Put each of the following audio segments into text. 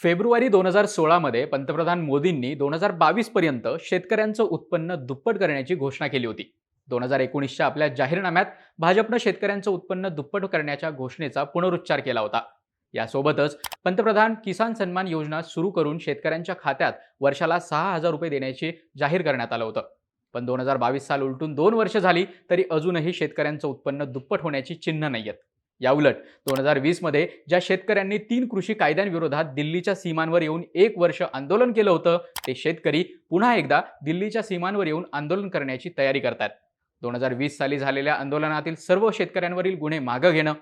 February दोन हजार सोळामध्ये पंतप्रधान मोदींनी दोन हजार बावीस पर्यंत शेतकऱ्यांचं उत्पन्न दुप्पट करण्याची घोषणा केली होती. दोन हजार एकोणीसच्या आपल्या जाहीरनाम्यात भाजपनं शेतकऱ्यांचं उत्पन्न दुप्पट करण्याच्या घोषणेचा पुनरुच्चार केला होता. यासोबतच पंतप्रधान किसान सन्मान योजना सुरू करून शेतकऱ्यांच्या खात्यात वर्षाला सहा हजार रुपये देण्याचे जाहीर करण्यात आलं होतं. पण दोन हजार बावीस साल उलटून दोन वर्ष झाली तरी अजूनही शेतकऱ्यांचं उत्पन्न दुप्पट होण्याची चिन्ह नाही आहेत याउलट दोन हजार वीसमध्ये ज्या शेतकऱ्यांनी तीन कृषी कायद्यांविरोधात दिल्लीच्या सीमांवर येऊन एक वर्ष आंदोलन केलं होतं ते शेतकरी पुन्हा एकदा दिल्लीच्या सीमांवर येऊन आंदोलन करण्याची तयारी करतात. दोन हजार वीस साली झालेल्या आंदोलनातील सर्व शेतकऱ्यांवरील गुन्हे मागं घेणं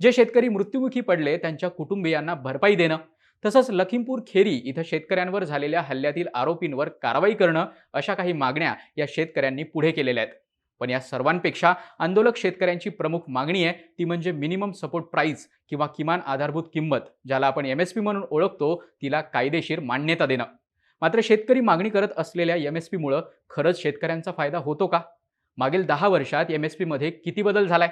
जे शेतकरी मृत्युमुखी पडले त्यांच्या कुटुंबियांना भरपाई देणं तसंच लखीमपूर खेरी इथं शेतकऱ्यांवर झालेल्या हल्ल्यातील आरोपींवर कारवाई करणं अशा काही मागण्या या शेतकऱ्यांनी पुढे केलेल्या आहेत. पण या सर्वांपेक्षा आंदोलक शेतकऱ्यांची प्रमुख मागणी आहे ती म्हणजे मिनिमम सपोर्ट प्राईस किंवा किमान आधारभूत किंमत ज्याला आपण एम एस पी म्हणून ओळखतो तिला कायदेशीर मान्यता देणं. मात्र शेतकरी मागणी करत असलेल्या एम एस पीमुळं खरंच शेतकऱ्यांचा फायदा होतो का? मागील दहा वर्षात एम एस पीमध्ये किती बदल झालाय?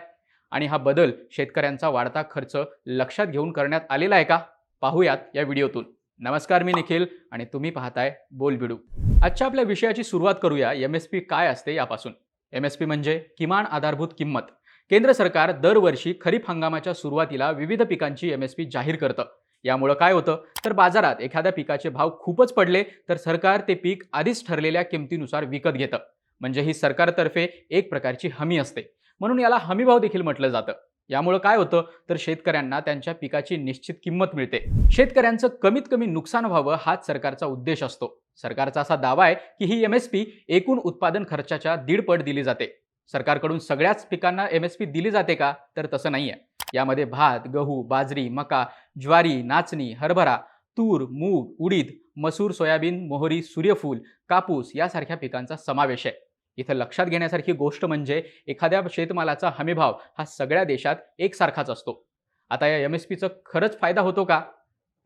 आणि हा बदल शेतकऱ्यांचा वाढता खर्च लक्षात घेऊन करण्यात आलेला आहे का? पाहूयात या व्हिडिओतून. नमस्कार मी निखिल आणि तुम्ही पाहताय बोल बिडू आजच्या आपल्या विषयाची सुरुवात करूया एम एस पी काय असते यापासून. एम एस पी म्हणजे किमान आधारभूत किंमत. केंद्र सरकार दरवर्षी खरीप हंगामाच्या सुरुवातीला विविध पिकांची एम एस पी जाहीर करतं. यामुळं काय होतं? तर बाजारात एखाद्या पिकाचे भाव खूपच पडले तर सरकार ते पीक आधीच ठरलेल्या किमतीनुसार विकत घेतं. म्हणजे ही सरकारतर्फे एक प्रकारची हमी असते. म्हणून याला हमीभाव देखील म्हटलं जातं. यामुळं काय होतं? तर शेतकऱ्यांना त्यांच्या पिकाची निश्चित किंमत मिळते. शेतकऱ्यांचं कमीत कमी नुकसान व्हावं हाच सरकारचा उद्देश असतो. सरकारचा असा दावा आहे की ही एम एस पी एकूण उत्पादन खर्चाच्या दीडपट दिली जाते. सरकारकडून सगळ्याच पिकांना एम एस पी दिली जाते का? तर तसं नाही आहे यामध्ये भात गहू बाजरी मका ज्वारी नाचणी हरभरा तूर मूग उडीद मसूर सोयाबीन मोहरी सूर्यफूल कापूस यासारख्या पिकांचा समावेश आहे. इथं लक्षात घेण्यासारखी गोष्ट म्हणजे एखाद्या शेतमालाचा हमीभाव हा सगळ्या देशात एकसारखाच असतो. आता या एम एस पीचं खरंच फायदा होतो का?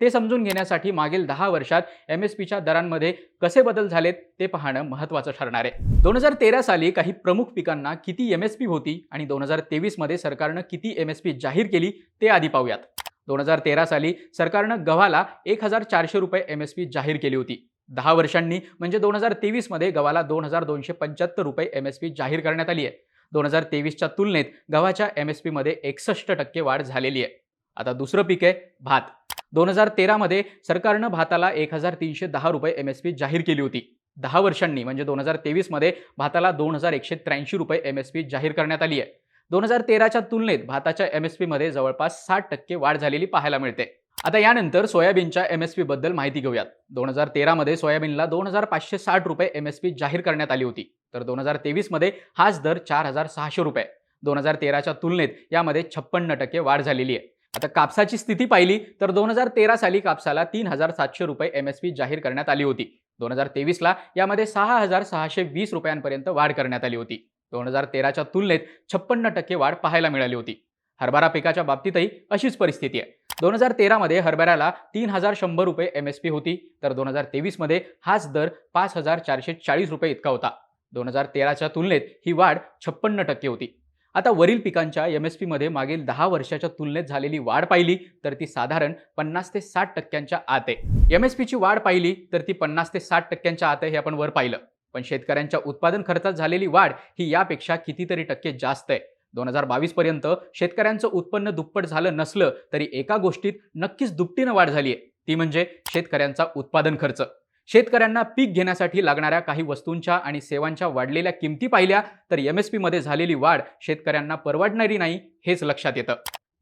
ते समजून घेण्यासाठी मागील दहा वर्षात एम एस पीच्या दरांमध्ये कसे बदल झालेत ते पाहणं महत्त्वाचं ठरणार आहे. दोन हजार तेरा साली काही प्रमुख पिकांना किती एम एस पी होती आणि दोन हजार तेवीसमध्ये सरकारनं किती एम एस पी जाहीर केली ते आधी पाहूयात. दोन हजार तेरा साली सरकारनं गव्हाला एक हजार चारशे रुपये एम एस पी जाहीर केली होती. दहा वर्षांनी म्हणजे दोन हजार तेवीसमध्ये गव्हाला दोन हजार दोनशे पंच्याहत्तर रुपये एम एस पी जाहीर करण्यात आली आहे. दोन हजार तेवीसच्या तुलनेत गव्हाच्या एम एस पीमध्ये एकसष्ट टक्के वाढ झालेली आहे. आता दुसरं पीक आहे भात. दोन हजार तेरामध्ये सरकारनं भाताला एक हजार तीनशे दहा रुपये एम एस पी जाहीर केली होती. दहा वर्षांनी म्हणजे दोन हजार तेवीसमध्ये भाताला दोन हजार एकशे त्र्याऐंशी रुपये एम एस पी जाहीर करण्यात आली आहे. दोन हजार तेराच्या तुलनेत भाताच्या एम एस पीमध्ये जवळपास साठ टक्के वाढ झालेली पाहायला मिळते. आता यानंतर सोयाबीनच्या एम एस पीबद्दल माहिती घेऊयात. दोन हजार तेरामध्ये सोयाबीनला दोन हजार पाचशे साठ रुपये एम एस पी जाहीर करण्यात आली होती. तर दोन हजार तेवीसमध्ये हाच दर चार हजार सहाशे रुपये. दोन हजार तेराच्या तुलनेत यामध्ये छप्पन्न टक्के वाढ झालेली आहे. आता कापसाची स्थिती पाहिली तर दोन हजार तेरा साली कापसाला तीन हजार सातशे रुपये एम एस पी जाहीर करण्यात आली होती. दोन हजार तेवीसला यामध्ये सहा हजार सहाशे वीस रुपयांपर्यंत वाढ करण्यात आली होती. दोन हजार तेराच्या तुलनेत छप्पन्न टक्के वाढ पाहायला मिळाली होती. हरभरा पिकाच्या बाबतीतही अशीच परिस्थिती आहे. दोन हजार तेरामध्ये हरभऱ्याला तीन हजार शंभर रुपये एम एस पी होती तर दोन हजार तेवीसमध्ये हाच दर पाच हजार चारशे चाळीस रुपये इतका होता. दोन हजार तेराच्या तुलनेत ही वाढ छप्पन्न टक्के होती. आता वरील पिकांच्या एम एस पीमध्ये मागील दहा वर्षाच्या तुलनेत झालेली वाढ पाहिली तर ती साधारण पन्नास ते साठ टक्क्यांच्या आत आहे. एम एस पीची वाढ पाहिली तर ती पन्नास ते साठ टक्क्यांच्या आत आहे हे आपण वर पाहिलं. पण शेतकऱ्यांच्या उत्पादन खर्चात झालेली वाढ ही यापेक्षा कितीतरी टक्के जास्त आहे. दोन हजार बावीस पर्यंत शेतकऱ्यांचं उत्पन्न दुप्पट झालं नसलं तरी एका गोष्टीत नक्कीच दुपटीनं वाढ झाली आहे. ती म्हणजे शेतकऱ्यांचा उत्पादन खर्च. शेतकऱ्यांना पीक घेण्यासाठी लागणाऱ्या काही वस्तूंच्या आणि सेवांच्या वाढलेल्या किमती पाहिल्या तर एम एस पीमध्ये झालेली वाढ शेतकऱ्यांना परवडणारी नाही हेच लक्षात येतं.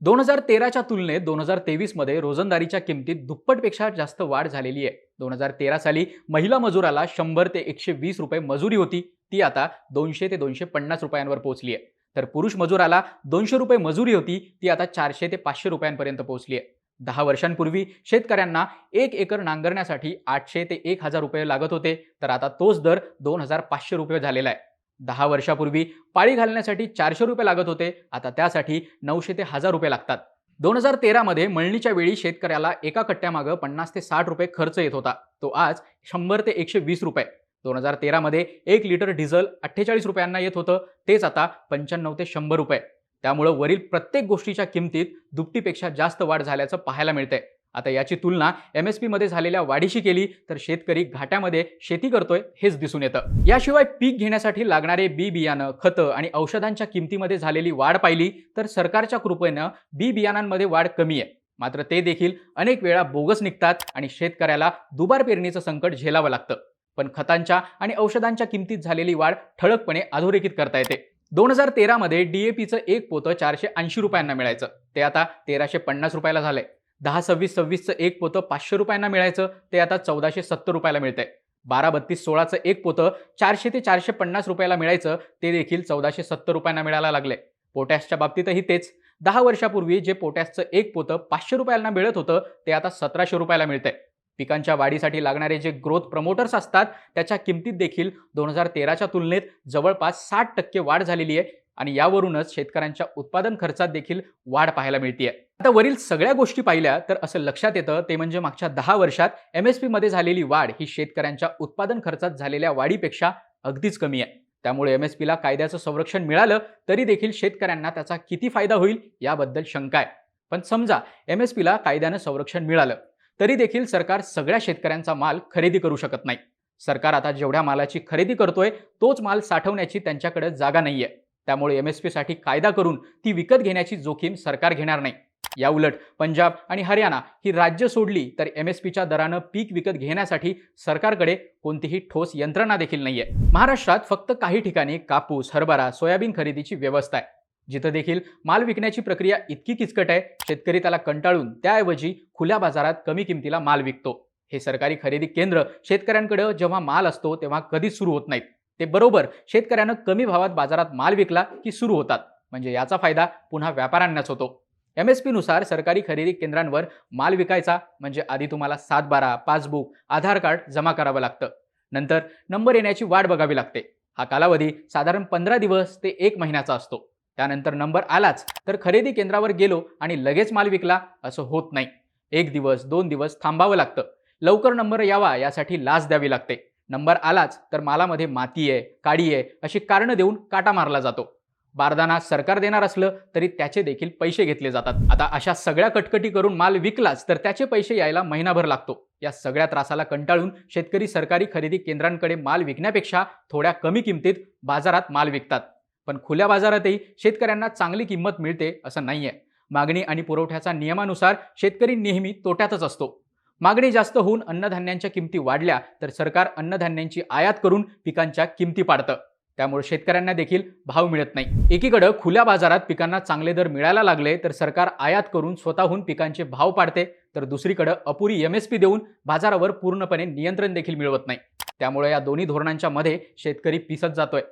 दोन हजार तेराच्या तुलनेत दोन हजार तेवीसमध्ये रोजंदारीच्या किमतीत दुप्पटपेक्षा जास्त वाढ झालेली आहे. दोन हजार तेरा साली महिला मजुराला शंभर ते एकशे वीस रुपये मजुरी होती ती आता दोनशे ते दोनशे पन्नास रुपयांवर पोहोचली आहे. तर पुरुष मजुराला दोनशे रुपये मजुरी होती ती आता चारशे ते पाचशे रुपयांपर्यंत पोहोचली आहे. दहा वर्षांपूर्वी शेतकऱ्यांना एक एकर नांगरण्यासाठी आठशे ते एक हजार रुपये लागत होते. तर आता तोच दर दोन हजार पाचशे रुपये झालेला आहे. दहा वर्षापूर्वी पाळी घालण्यासाठी चारशे रुपये लागत होते. आता त्यासाठी नऊशे ते हजार रुपये लागतात. दोन हजार तेरामध्ये मळणीच्या वेळी शेतकऱ्याला एका कट्ट्यामागं पन्नास ते साठ रुपये खर्च येत होता. तो आज शंभर ते एकशे वीस रुपये. दोन हजार तेरामध्ये एक लिटर डिझेल अठ्ठेचाळीस रुपयांना येत होतं. तेच आता पंच्याण्णव ते शंभर रुपये. त्यामुळं वरील प्रत्येक गोष्टीच्या किमतीत दुपटीपेक्षा जास्त वाढ झाल्याचं पाहायला मिळतंय. आता याची तुलना एम एसमध्ये झालेल्या वाढीशी केली तर शेतकरी घाट्यामध्ये शेती करतोय हेच दिसून येतं. याशिवाय पीक घेण्यासाठी लागणारे बी बियाणं खतं आणि औषधांच्या किमतीमध्ये झालेली वाढ पाहिली तर सरकारच्या कृपेनं बी बियाणांमध्ये वाढ कमी आहे. मात्र ते देखील अनेक वेळा बोगस निघतात आणि शेतकऱ्याला दुबार पेरणीचं संकट झेलावं लागतं. पण खतांच्या आणि औषधांच्या किमतीत झालेली वाढ ठळकपणे अधोरेखित करता येते. दोन हजार तेरामध्ये डीएपीचं एक पोतं चारशे ऐंशी रुपयांना मिळायचं. ते आता तेराशे पन्नास रुपयाला झालंय. दहा सव्वीस सव्वीसचं एक पोतं पाचशे रुपयांना मिळायचं. ते आता चौदाशे सत्तर रुपयाला मिळतंय. बारा बत्तीस सोळाचं एक पोतं चारशे ते चारशे पन्नास रुपयाला मिळायचं. ते देखील चौदाशे सत्तर रुपयांना मिळायला लागले. पोटॅशच्या बाबतीतही तेच. दहा वर्षापूर्वी जे पोटॅशचं एक पोतं पाचशे रुपयांना मिळत होतं ते आता सतराशे रुपयाला मिळतंय. पिकांच्या वाढीसाठी लागणारे जे ग्रोथ प्रमोटर्स असतात त्याच्या किमतीत देखील दोन हजार तेराच्या तुलनेत जवळपास साठ टक्के वाढ झालेली आहे आणि यावरूनच शेतकऱ्यांच्या उत्पादन खर्चात देखील वाढ पाहायला मिळते आता वरील सगळ्या गोष्टी पाहिल्या तर असं लक्षात येतं ते म्हणजे मागच्या दहा वर्षात एम एस पीमध्ये झालेली वाढ ही शेतकऱ्यांच्या उत्पादन खर्चात झालेल्या वाढीपेक्षा अगदीच कमी आहे. त्यामुळे एम एस पीला कायद्याचं संरक्षण मिळालं तरी देखील शेतकऱ्यांना त्याचा किती फायदा होईल याबद्दल शंका आहे. पण समजा एम एस पीला कायद्यानं संरक्षण मिळालं तरी देखील सरकार सगळ्या शेतकऱ्यांचा माल खरेदी करू शकत नाही. सरकार आता जेवढ्या मालाची खरेदी करतोय तोच माल साठवण्याची त्यांच्याकडे जागा नाहीये. त्यामुळे एम एस कायदा करून ती विकत घेण्याची जोखीम सरकार घेणार नाही. याउलट पंजाब आणि हरियाणा ही राज्य सोडली तर एम एस पीच्या दरानं पीक विकत घेण्यासाठी सरकारकडे कोणतीही ठोस यंत्रणा देखील नाहीये. महाराष्ट्रात फक्त काही ठिकाणी कापूस हरभरा सोयाबीन खरेदीची व्यवस्था आहे. जिथं देखील माल विकण्याची प्रक्रिया इतकी किचकट आहे शेतकरी त्याला कंटाळून त्याऐवजी खुल्या बाजारात कमी किमतीला माल विकतो. हे सरकारी खरेदी केंद्र शेतकऱ्यांकडे जेव्हा माल असतो तेव्हा कधीच सुरू होत नाहीत. ते बरोबर शेतकऱ्यानं कमी भावात बाजारात माल विकला की सुरू होतात. म्हणजे याचा फायदा पुन्हा व्यापाऱ्यांनाच होतो. एम एसनुसार सरकारी खरेदी केंद्रांवर माल विकायचा म्हणजे आधी तुम्हाला सात बारा पासबुक आधार कार्ड जमा करावं लागतं. नंतर नंबर येण्याची वाट बघावी लागते. हा कालावधी साधारण पंधरा दिवस ते एक महिन्याचा असतो. त्यानंतर नंबर आलाच. तर खरेदी केंद्रावर गेलो आणि लगेच माल विकला. असं होत नाही. एक दिवस दोन दिवस थांबावं लागतं. लवकर नंबर यावा यासाठी लाच द्यावी लागते. नंबर आलाच तर मालामध्ये माती आहे काडी आहे अशी कारणं देऊन काटा मारला जातो. बारदाना सरकार देणार असलं तरी त्याचे देखील पैसे घेतले जातात. आता अशा सगळ्या कटकटी करून माल विकलाच तर त्याचे पैसे यायला महिनाभर लागतो. या सगळ्या त्रासाला कंटाळून शेतकरी सरकारी खरेदी केंद्रांकडे माल विकण्यापेक्षा थोड्या कमी किमतीत बाजारात माल विकतात. पण खुल्या बाजारातही शेतकऱ्यांना चांगली किंमत मिळते असं नाही आहे मागणी आणि पुरवठ्याचा नियमानुसार शेतकरी नेहमी तोट्यातच असतो. मागणी जास्त होऊन अन्नधान्यांच्या किमती वाढल्या तर सरकार अन्नधान्यांची आयात करून पिकांच्या किमती पाडतं. त्यामुळे शेतकऱ्यांना देखील भाव मिळत नाही. एकीकडे खुल्या बाजारात पिकांना चांगले दर मिळायला लागले तर सरकार आयात करून स्वतःहून पिकांचे भाव पाडते तर दुसरीकडे अपुरी एम एस पी देऊन बाजारावर पूर्णपणे नियंत्रण देखील मिळवत नाही. त्यामुळे या दोन्ही धोरणांच्या मध्ये शेतकरी पिसत जातोय.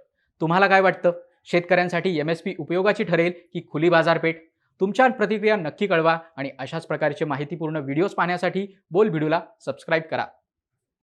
तुम्हाला काय वाटतं? शेतकऱ्यांसाठी एम एस पी उपयोगाची ठरेल की खुली बाजारपेठ? तुमच्या प्रतिक्रिया नक्की कळवा आणि अशाच प्रकारचे माहितीपूर्ण व्हिडिओज पाहण्यासाठी बोल व्हिडिओला सबस्क्राईब करा.